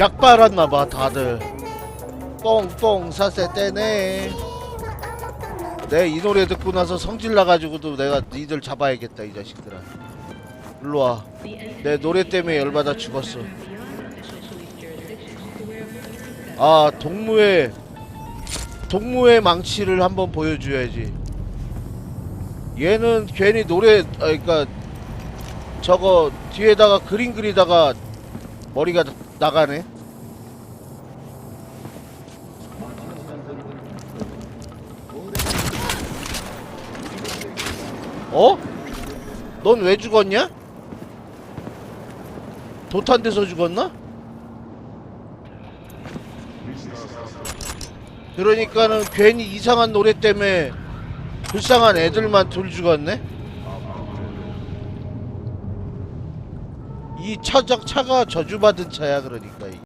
약 빨았나봐 다들. 뽕뽕 사세 떼네. 내 이 노래 듣고 나서 성질 나가지고도 내가 니들 잡아야겠다 이 자식들아. 일로와. 내 노래 때문에 열받아 죽었어. 아 동무의 동무의 망치를 한번 보여줘야지. 얘는 괜히 노래 아 그니까 저거 뒤에다가 그림 그리다가 머리가 나- 나가네 어? 넌 왜 죽었냐? 도탄 데서 죽었나? 그러니까는 괜히 이상한 노래 때문에 불쌍한 애들만 둘 죽었네? 이 차적 차가 저주받은 차야 그러니까.